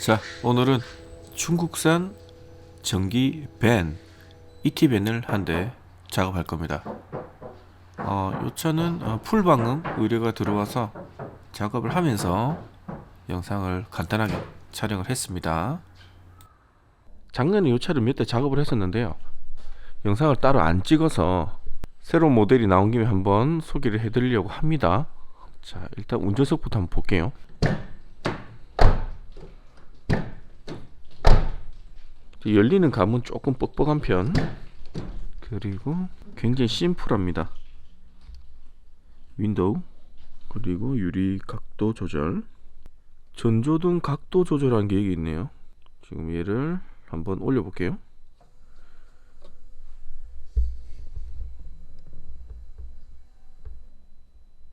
자, 오늘은 중국산 전기 밴 ET밴을 한 대 작업할 겁니다. 어, 이 차는 어, 풀방음 의뢰가 들어와서 작업을 하면서 영상을 간단하게 촬영을 했습니다. 작년에 이 차를 몇 대 작업을 했었는데요. 영상을 따로 안 찍어서 새로운 모델이 나온 김에 한번 소개를 해드리려고 합니다. 자, 일단 운전석부터 한번 볼게요. 열리는 감은 조금 뻑뻑한 편. 그리고 굉장히 심플합니다. 윈도우 그리고 유리 각도 조절. 전조등 각도 조절한 게 여기 있네요. 지금 얘를 한번 올려 볼게요.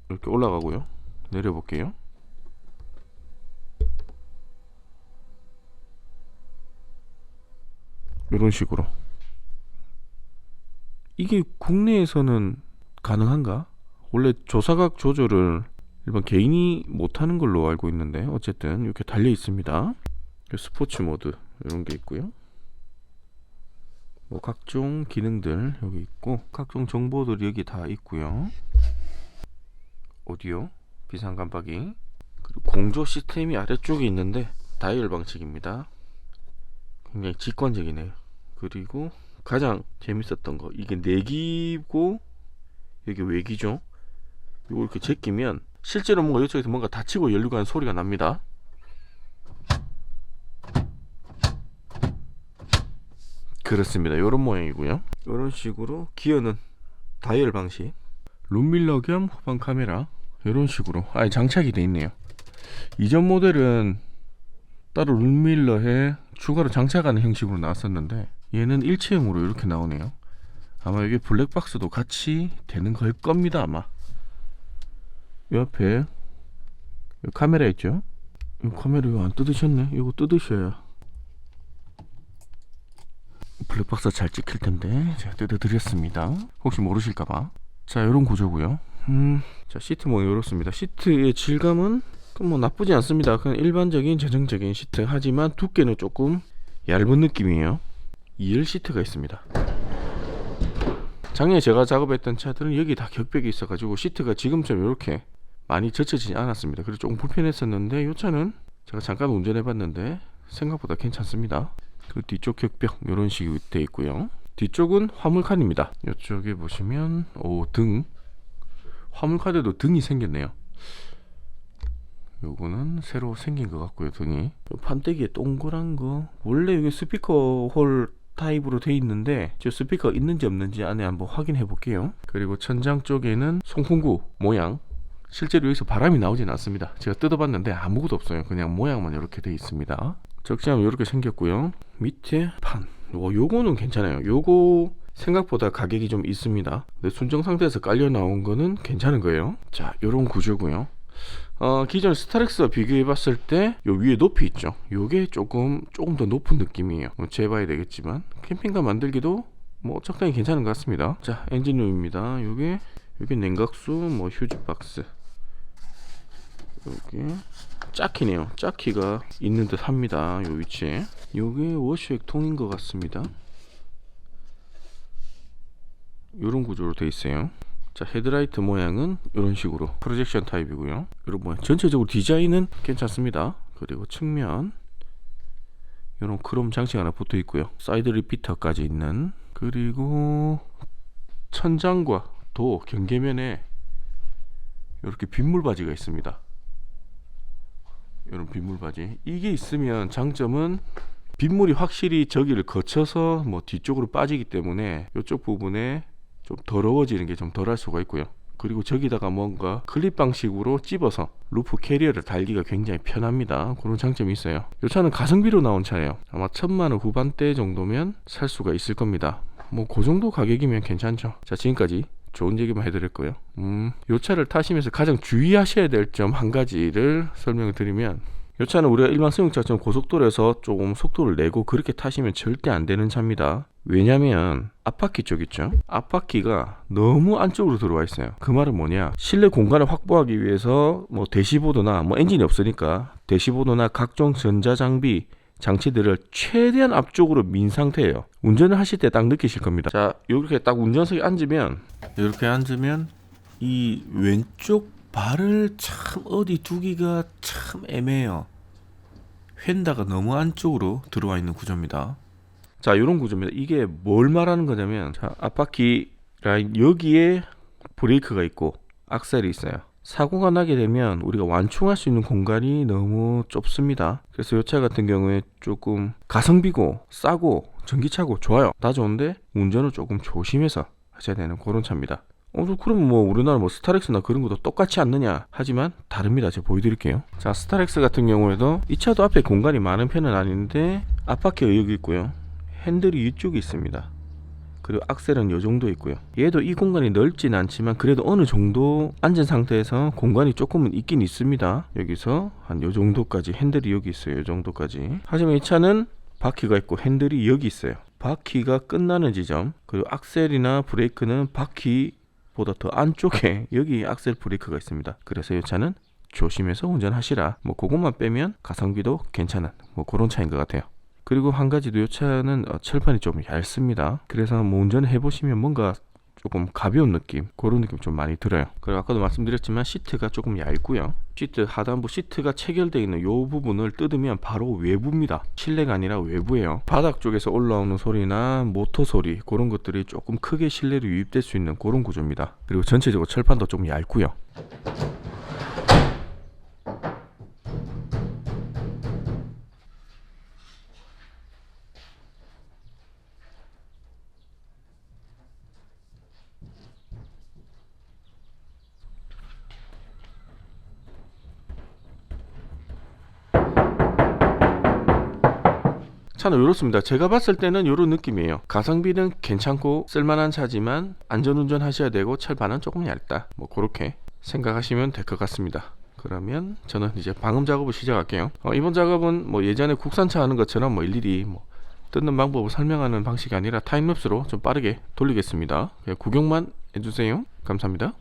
이렇게 올라가고요. 내려 볼게요 이런 식으로 이게 국내에서는 가능한가? 원래 조사각 조절을 일반 개인이 못하는 걸로 알고 있는데 어쨌든 이렇게 달려 있습니다. 스포츠 모드 이런 게 있고요. 뭐 각종 기능들 여기 있고 각종 정보들이 여기 다 있고요. 오디오, 비상 깜빡이 그리고 공조 시스템이 아래쪽에 있는데 다이얼 방식입니다. 굉장히 직관적이네요. 그리고 가장 재밌었던 거 이게 내기고 여기 외기죠. 이거 이렇게 제끼면 실제로 뭔가 이쪽에서 뭔가 닫히고 열리고 하는 소리가 납니다. 그렇습니다. 이런 모양이고요. 이런 식으로 기어는 다이얼 방식, 룸밀러 겸 후방 카메라 이런 식으로 아예 장착이 돼 있네요. 이전 모델은 따로 룸밀러에 추가로 장착하는 형식으로 나왔었는데 얘는 일체형으로 이렇게 나오네요. 아마 이게 블랙박스도 같이 되는 걸 겁니다 아마. 이 카메라 있죠? 이 카메라 이거 안 뜯으셨네. 이거 뜯으셔야 블랙박스 잘 찍힐 텐데 제가 뜯어드렸습니다. 혹시 모르실까봐. 자, 이런 구조고요. 음, 자 시트 뭐 이렇습니다. 시트의 질감은 뭐 나쁘지 않습니다. 그냥 일반적인 재정적인 시트 하지만 두께는 조금 얇은 느낌이에요. 2열 시트가 있습니다. 작년에 제가 작업했던 차들은 여기 다 격벽이 있어가지고 시트가 지금처럼 이렇게 많이 젖혀지지 않았습니다. 그래서 조금 불편했었는데 이 차는 제가 잠깐 운전해봤는데 생각보다 괜찮습니다. 그 뒤쪽 격벽 이런 식으로 되어 있고요. 뒤쪽은 화물칸입니다. 이쪽에 보시면 오등 화물칸에도 등이 생겼네요. 요거는 새로 생긴 것 같고요 등이. 요 판때기에 동그란 거. 원래 이게 스피커 홀 타입으로 돼 있는데 저 스피커 있는지 없는지 안에 한번 확인해 볼게요. 그리고 천장 쪽에는 송풍구 모양. 실제로 여기서 바람이 나오진 않습니다. 제가 뜯어봤는데 아무것도 없어요. 그냥 모양만 이렇게 돼 있습니다. 적시하면 이렇게 생겼고요. 밑에 판. 요, 요거는 괜찮아요. 요거 생각보다 가격이 좀 있습니다. 근데 순정 상태에서 깔려 나온 거는 괜찮은 거예요. 자 요런 구조고요 어, 기존 스타렉스와 비교해 봤을 때 요 위에 높이 있죠. 요게 조금 조금 더 높은 느낌이에요. 뭐 재봐야 되겠지만 캠핑카 만들기도 뭐 적당히 괜찮은 것 같습니다. 자, 엔진룸입니다. 요게 요게 냉각수 뭐 휴즈 박스. 요게 짝키네요. 짝키가 있는 듯 합니다. 요 위치에. 요게 워시액 통인 것 같습니다. 요런 구조로 돼 있어요. 자 헤드라이트 모양은 이런 식으로 프로젝션 타입이고요. 모양 전체적으로 디자인은 괜찮습니다. 그리고 측면 이런 크롬 장치가 하나 붙어 있고요. 사이드 리피터까지 있는. 그리고 천장과 도 경계면에 이렇게 빗물 바지가 있습니다. 이런 빗물 바지. 이게 있으면 장점은 빗물이 확실히 저기를 거쳐서 뭐 뒤쪽으로 빠지기 때문에 이쪽 부분에 좀 더러워지는 게 좀 덜할 수가 있고요. 그리고 저기다가 뭔가 클립 방식으로 찝어서 루프 캐리어를 달기가 굉장히 편합니다. 그런 장점이 있어요. 이 차는 가성비로 나온 차예요. 아마 천만 원 후반대 정도면 살 수가 있을 겁니다. 뭐 그 정도 가격이면 괜찮죠. 자 지금까지 좋은 얘기만 해드렸고요. 음, 이 차를 타시면서 가장 주의하셔야 될 점 한 가지를 설명을 드리면 이 차는 우리가 일반 승용차처럼 고속도로에서 조금 속도를 내고 그렇게 타시면 절대 안 되는 차입니다. 왜냐면 앞바퀴 쪽 있죠? 앞바퀴가 너무 안쪽으로 들어와 있어요. 그 말은 뭐냐? 실내 공간을 확보하기 위해서 뭐 대시보드나 뭐 엔진이 없으니까 대시보드나 각종 전자 장비 장치들을 최대한 앞쪽으로 민 상태예요. 운전을 하실 때 딱 느끼실 겁니다. 자, 이렇게 딱 운전석에 앉으면 이렇게 앉으면 이 왼쪽 발을 참 어디 두기가 참 애매해요. 휀다가 너무 안쪽으로 들어와 있는 구조입니다. 자, 이런 구조입니다. 이게 뭘 말하는 거냐면, 자, 앞바퀴 라인 여기에 브레이크가 있고 악셀이 있어요. 사고가 나게 되면 우리가 완충할 수 있는 공간이 너무 좁습니다. 그래서 이 차 같은 경우에 조금 가성비고 싸고 전기차고 좋아요. 다 좋은데 운전을 조금 조심해서 하셔야 되는 그런 차입니다. 어, 저 그럼 뭐 우리나라 뭐 스타렉스나 그런 것도 똑같지 않느냐? 하지만 다릅니다. 제가 보여드릴게요. 자, 스타렉스 같은 경우에도 이 차도 앞에 공간이 많은 편은 아닌데 앞바퀴가 여기 있고요. 핸들이 이쪽에 있습니다. 그리고 악셀은 이 정도 있고요. 얘도 이 공간이 넓진 않지만 그래도 어느 정도 앉은 상태에서 공간이 조금은 있긴 있습니다. 여기서 한이 정도까지 핸들이 여기 있어요. 이 정도까지. 하지만 이 차는 바퀴가 있고 핸들이 여기 있어요. 바퀴가 끝나는 지점 그리고 악셀이나 브레이크는 바퀴 보다 더 안쪽에 여기 악셀 브레이크가 있습니다. 그래서 이 차는 조심해서 운전하시라. 뭐 그것만 빼면 가성비도 괜찮은 뭐 그런 차인 것 같아요. 그리고 한 가지 도이 차는 어, 철판이 좀 얇습니다. 그래서 뭐 운전을 해보시면 뭔가 조금 가벼운 느낌 그런 느낌 좀 많이 들어요. 그리고 아까도 말씀드렸지만 시트가 조금 얇고요. 시트 하단부 시트가 체결되어 있는 이 부분을 뜯으면 바로 외부입니다. 실내가 아니라 외부예요. 바닥 쪽에서 올라오는 소리나 모터 소리 그런 것들이 조금 크게 실내로 유입될 수 있는 그런 구조입니다. 그리고 전체적으로 철판도 좀 얇고요. 차는 이렇습니다. 제가 봤을 때는 이런 느낌이에요. 가성비는 괜찮고 쓸만한 차지만 안전운전 하셔야 되고 철판은 조금 얇다. 뭐 그렇게 생각하시면 될 것 같습니다. 그러면 저는 이제 방음 작업을 시작할게요. 어, 이번 작업은 뭐 예전에 국산차 하는 것처럼 뭐 일일이 뭐 뜯는 방법을 설명하는 방식이 아니라 타임랩스로 좀 빠르게 돌리겠습니다. 그냥 구경만 해주세요. 감사합니다.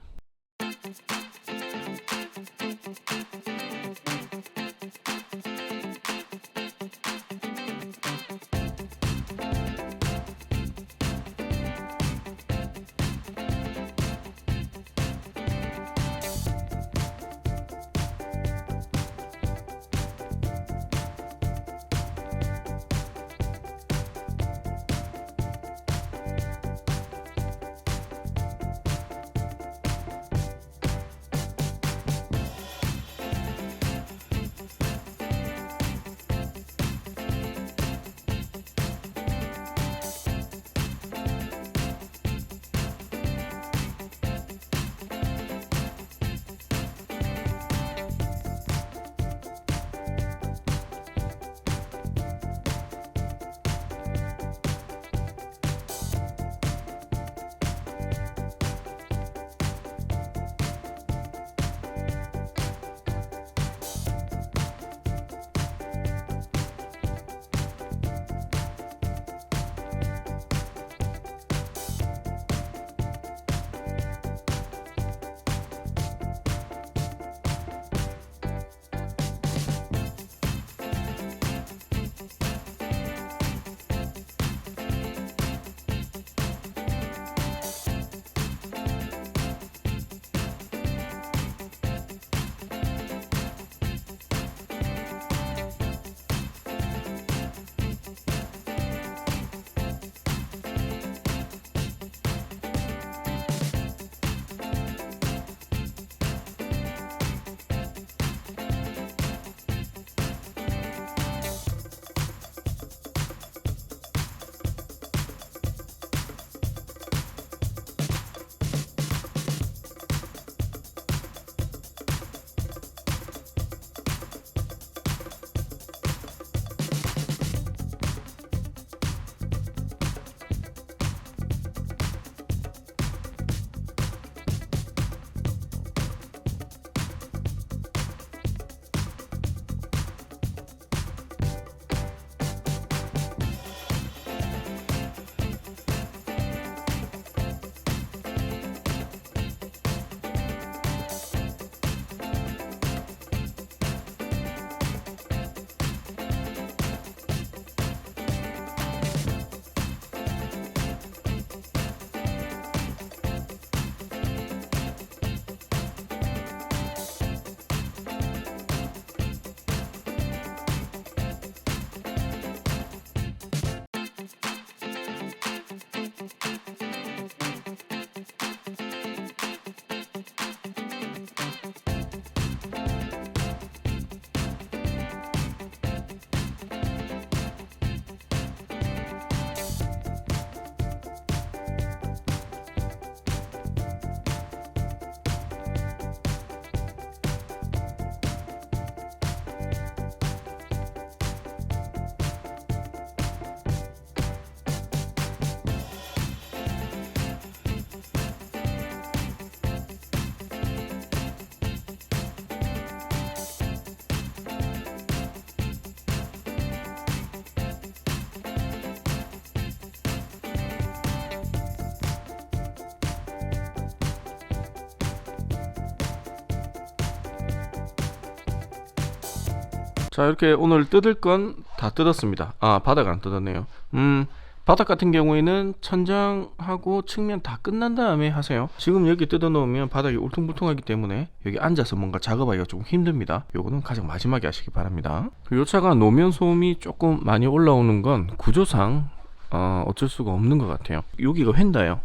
자 이렇게 오늘 뜯을 건 다 뜯었습니다. 아 바닥 안 뜯었네요. 음 바닥 같은 경우에는 천장하고 측면 다 끝난 다음에 하세요. 지금 여기 뜯어 놓으면 바닥이 울퉁불퉁하기 때문에 여기 앉아서 뭔가 작업하기가 조금 힘듭니다. 요거는 가장 마지막에 하시기 바랍니다. 이 차가 노면 소음이 조금 많이 올라오는 건 구조상 어, 어쩔 수가 없는 것 같아요. 여기가 휀다예요.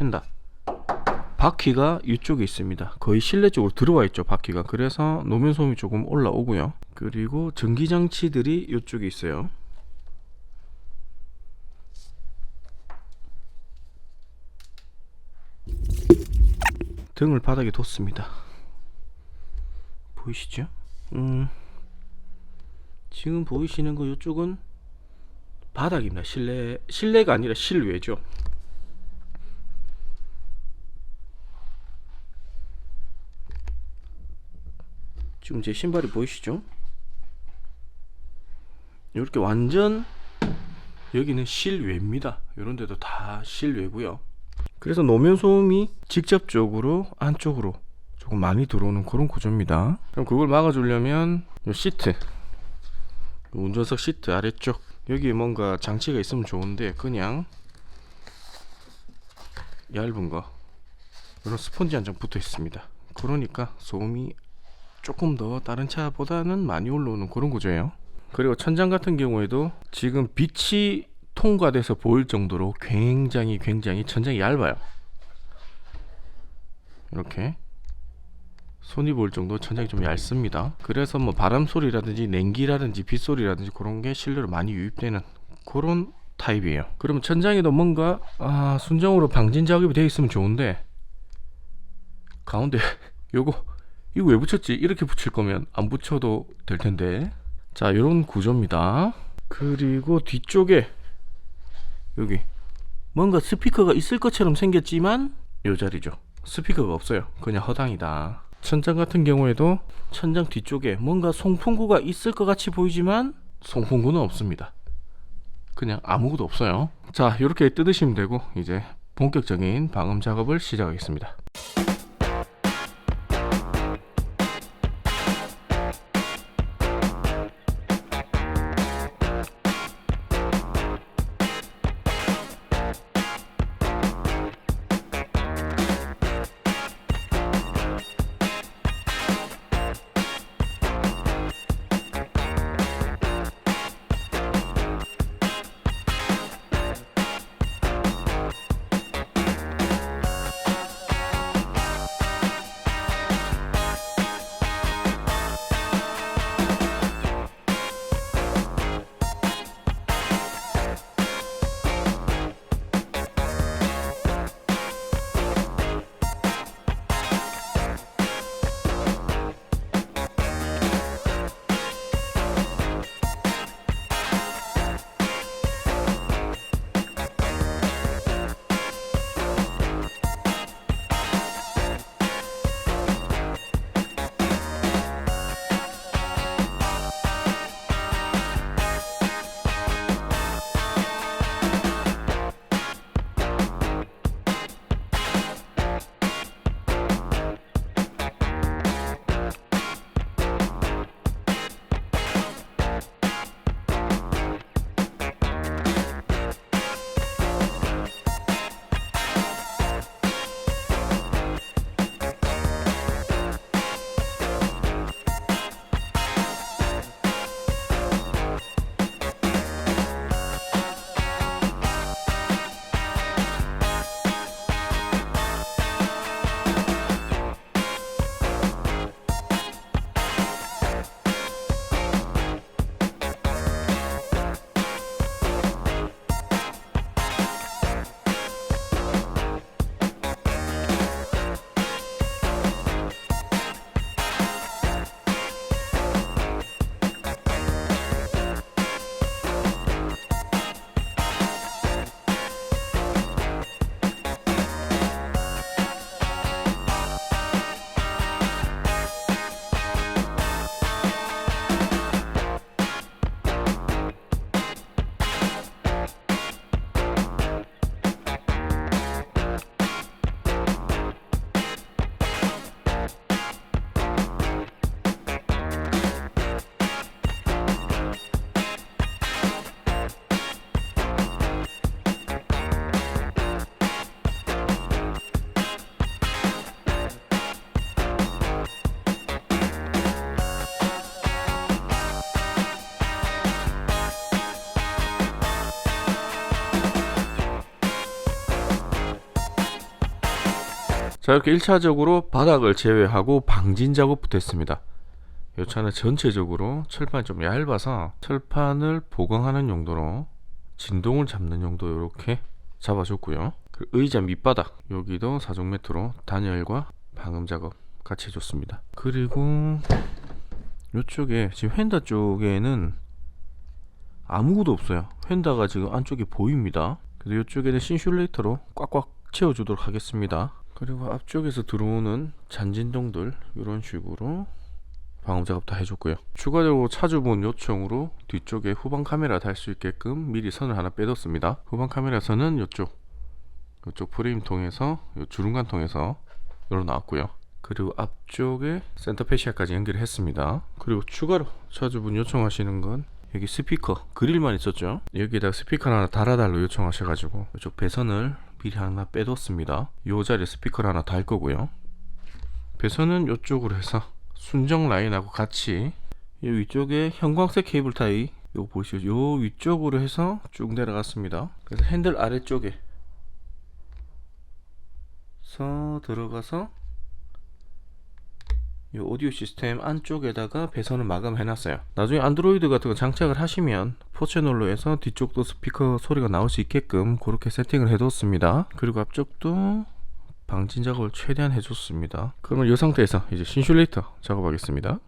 휀다 바퀴가 이쪽에 있습니다. 거의 실내 쪽으로 들어와 있죠, 바퀴가. 그래서 노면 소음이 조금 올라오고요. 그리고 전기 장치들이 이쪽에 있어요. 등을 바닥에 뒀습니다. 보이시죠? 음, 지금 보이시는 거 이쪽은 바닥입니다. 실내 실내가 아니라 실외죠. 지금 제 신발이 보이시죠? 이렇게 완전 여기는 실외입니다. 이런 데도 다 실외고요. 그래서 노면 소음이 직접적으로 안쪽으로 조금 많이 들어오는 그런 구조입니다. 그럼 그걸 막아주려면 이 시트, 운전석 시트 아래쪽 여기에 뭔가 장치가 있으면 좋은데 그냥 얇은 거 이런 스펀지 한 장 붙어 있습니다. 그러니까 소음이 조금 더 다른 차보다는 많이 올라오는 그런 구조예요. 그리고 천장 같은 경우에도 지금 빛이 통과돼서 보일 정도로 굉장히 굉장히 천장이 얇아요. 이렇게 손이 보일 정도 천장이 좀 얇습니다. 그래서 뭐 바람 소리라든지 냉기라든지 빗 소리라든지 그런 게 실내로 많이 유입되는 그런 타입이에요. 그러면 천장에도 뭔가 아, 순정으로 방진 작업이 되어 있으면 좋은데 가운데 요거 이거 왜 붙였지? 이렇게 붙일 거면 안 붙여도 될 텐데. 자, 이런 구조입니다. 그리고 뒤쪽에 여기 뭔가 스피커가 있을 것처럼 생겼지만 요 자리죠. 스피커가 없어요. 그냥 허당이다. 천장 같은 경우에도 천장 뒤쪽에 뭔가 송풍구가 있을 것 같이 보이지만 송풍구는 없습니다. 그냥 아무것도 없어요. 자, 이렇게 뜯으시면 되고 이제 본격적인 방음 작업을 시작하겠습니다. 자 이렇게 1차적으로 바닥을 제외하고 방진 작업부터 했습니다. 이 차는 전체적으로 철판이 좀 얇아서 철판을 보강하는 용도로 진동을 잡는 용도 이렇게 잡아줬고요. 의자 밑바닥 여기도 4종 매트로 단열과 방음 작업 같이 해줬습니다. 그리고 이쪽에 지금 휀다 쪽에는 아무것도 없어요. 휀다가 지금 안쪽에 보입니다. 그래서 이쪽에는 신슐레이터로 꽉꽉 채워주도록 하겠습니다 그리고 앞쪽에서 들어오는 잔진동들 이런 식으로 방음 작업 다 해줬고요. 추가적으로 차주분 요청으로 뒤쪽에 후방 카메라 달 수 있게끔 미리 선을 하나 빼뒀습니다. 후방 카메라 선은 이쪽 이쪽 프레임 통해서 요 주름관 통해서 열어 나왔고요. 그리고 앞쪽에 센터 페시아까지 연결을 했습니다. 그리고 추가로 차주분 요청하시는 건 여기 스피커 그릴만 있었죠? 여기다가 스피커 하나 달아달로 요청하셔가지고 이쪽 배선을 미리 하나 빼뒀습니다. 요 자리에 스피커를 하나 달 거고요. 배선은 이쪽으로 해서 순정 라인하고 같이 이 위쪽에 형광색 케이블 타이 요 보시죠. 요 위쪽으로 해서 쭉 내려갔습니다. 그래서 핸들 아래쪽에 서 들어가서 이 오디오 시스템 안쪽에다가 배선을 마감해놨어요. 나중에 안드로이드 같은 거 장착을 하시면 포채널로 해서 뒤쪽도 스피커 소리가 나올 수 있게끔 그렇게 세팅을 해뒀습니다. 그리고 앞쪽도 방진 작업을 최대한 해줬습니다. 그러면 이 상태에서 이제 신슐레이터 작업하겠습니다.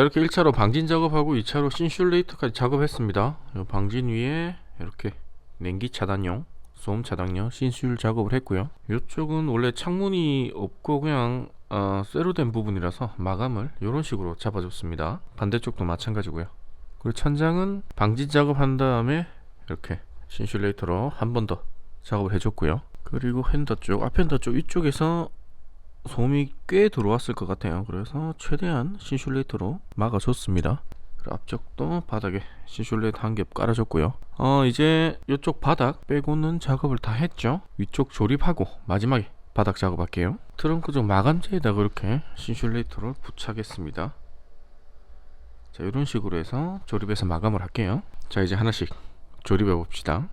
자 이렇게 1차로 방진 작업하고 2차로 신슐레이터까지 작업했습니다. 요 방진 위에 이렇게 냉기 차단용 소음 차단용 신슐 작업을 했고요. 이쪽은 원래 창문이 없고 그냥 어, 쇠로 된 부분이라서 마감을 이런 식으로 잡아줬습니다. 반대쪽도 마찬가지고요. 그리고 천장은 방진 작업한 다음에 이렇게 신슐레이터로 한 번 더 작업을 해줬고요. 그리고 핸더 쪽 앞 핸더 쪽 이쪽에서 소음이 꽤 들어왔을 것 같아요. 그래서 최대한 신슐레이터로 막아줬습니다. 앞쪽도 바닥에 신슐레이터 한겹 깔아줬고요. 어 이제 이쪽 바닥 빼고는 작업을 다 했죠. 위쪽 조립하고 마지막에 바닥 작업할게요. 트렁크 쪽 마감재에다 그렇게 신슐레이터를 부착했습니다. 자 이런 식으로 해서 조립해서 마감을 할게요. 자 이제 하나씩 조립해 봅시다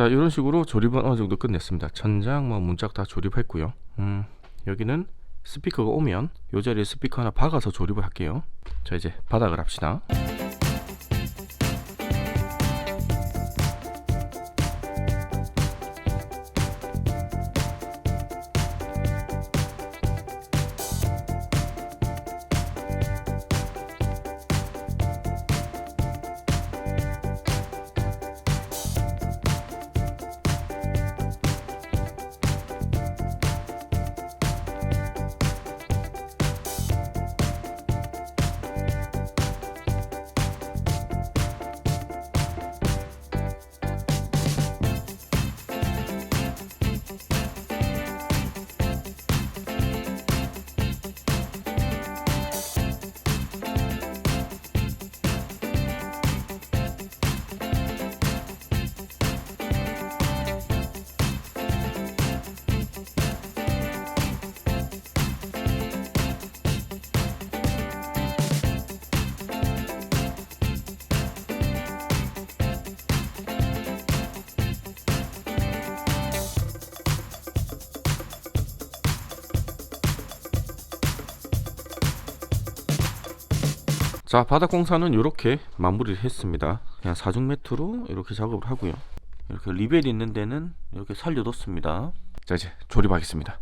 자 이런 식으로 조립은 어느 정도 끝냈습니다. 천장 뭐 문짝 다 조립했고요. 음 여기는 스피커가 오면 이 자리에 스피커 하나 박아서 조립을 할게요. 자 이제 바닥을 합시다 자 바닥 공사는 이렇게 마무리를 했습니다. 그냥 사중 매트로 이렇게 작업을 하고요. 이렇게 리벨 있는 데는 이렇게 살려뒀습니다. 자 이제 조립하겠습니다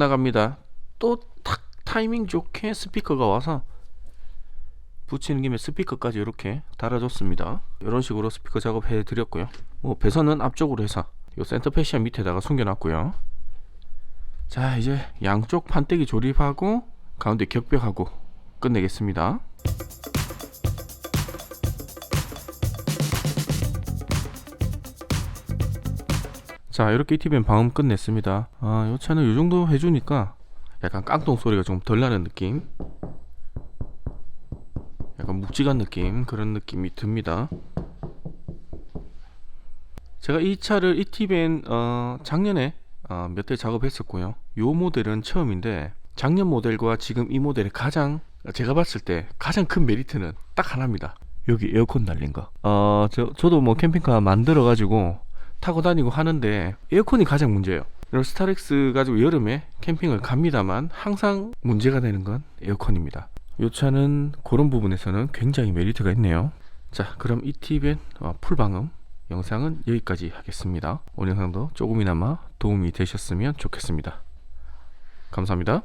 나갑니다. 또 탁 타이밍 좋게 스피커가 와서 붙이는 김에 스피커까지 이렇게 달아줬습니다. 이런 식으로 스피커 작업해 드렸고요. 뭐 배선은 앞쪽으로 해서 요 센터 패시아 밑에다가 숨겨놨고요. 자 이제 양쪽 판때기 조립하고 가운데 격벽하고 끝내겠습니다 자 이렇게 이티벤 방음 끝냈습니다. 아이 차는 이 정도 해주니까 약간 깡통 소리가 좀 덜 나는 느낌? 약간 묵직한 느낌? 그런 느낌이 듭니다. 제가 이 차를 이티벤 어, 작년에 어, 몇 대 작업했었고요. 요 모델은 처음인데 작년 모델과 지금 이 모델의 가장 제가 봤을 때 가장 큰 메리트는 딱 하나입니다. 여기 에어컨 달린 거. 어, 저, 저도 뭐 캠핑카 만들어 가지고 타고 다니고 하는데 에어컨이 가장 문제예요. 그리고 스타렉스 가지고 여름에 캠핑을 갑니다만 항상 문제가 되는 건 에어컨입니다. 이 차는 그런 부분에서는 굉장히 메리트가 있네요. 자, 그럼 이 팁의 어, 풀방음 영상은 여기까지 하겠습니다. 오늘 영상도 조금이나마 도움이 되셨으면 좋겠습니다. 감사합니다.